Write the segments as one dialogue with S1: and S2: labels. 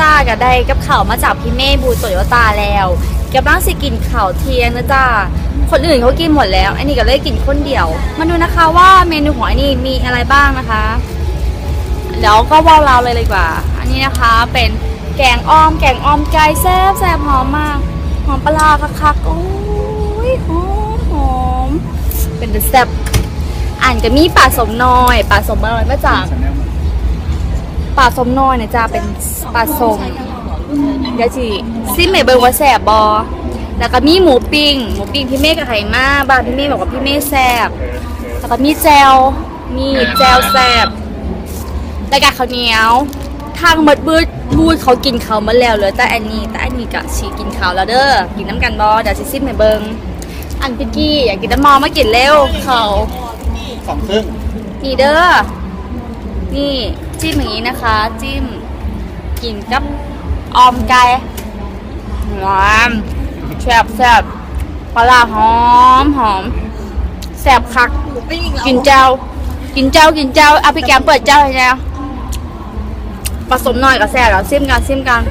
S1: จ้าก็ได้กับข่าวมาจากพี่เมฆบูโตโยต้าแล้วกำลังสิกินข่าวเทียงนะจ้าคนอื่นเขากินหมดแล้วไอันนี้ก็เลยกินคนเดียว มาดูนะคะว่าเมนูของอันนี้มีอะไรบ้างนะคะเดี๋ยวก็ว่าเราเลยเลยดีกว่า อันนี้นะคะเป็นแกงอ้อม แกงอ้อมไก่แซ่บแซ่บหอมมากหอมปลาคักๆโอ้ยหอมหอมเป็นแซ่บอ่านก็มีปลาสมน้อยปลาสมน้อยมาจากป ลาสมน้อยเนี่ยจะเป็นปลาสมเดี๋ยวจีซิมเมเบิร์ว่าแซ่บบอแล้วก็มีหมูปิ้งหมูปิ้งพี่เมฆกับไข่มาบ้านพี่เมฆบอกว่าพี่เมฆแซ่บแล้วก็มีแจวมีแจวแซ่บแล้วก็ข้าวเหนียวทางหมดบืดบูดเขากินเขาวหมาแล้วเหลือแต่อันนี้แต่อันนี้ก็ฉีกินเขาวแล้วเด้อกินน้ำกันบอเดี๋ยวซิซิมให้เบิงอันพิกกี้อยากกินน้ำมอมากินเร็วเขา
S2: สองครึ่ง
S1: นี่เด้อ นี่จิ้มอย่างนี้นะคะ จิ้มกินกับออมไก่หวานแซ่บแซ่บปลาหอมหอมแซ่บคัก กินเจ้า กินเจ้ากินเจ้าอาพี่แกมเปิดเจ้าให้แล้วผสมหน่อยกับแซ่บแล้วซิมกันซิมกัน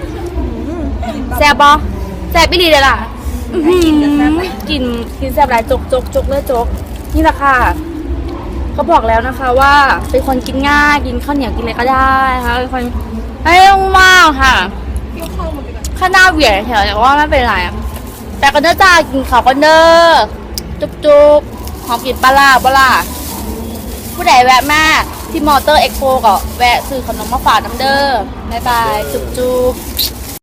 S1: แซ่บปะแซ่บไม่ดีเลยล่ะกินกินแซ่บหลายจกจกจกเลยจก นี่แหละค่ะ เขาบอกแล้วนะคะว่าเป็นคนกินง่ายกินข้าวเหนียวกินอะไรก็ได้ค่ะเป็นคนไม่ต้องว่างค่ะข้าวหน้าเหวี่ยงแถวแต่ว่าไม่เป็นไรแต่ก็เด้อจ้ากินข้าวกันเด้อจุ๊บจุ๊บหอมกินปลาร้าปลาร้าผู้ใดแวะมาที่มอเตอร์เอ็กโปก็แวะซื้อขนมมาฝากน้ำเด้อบ๊ายบาย จุ๊บจุ๊บ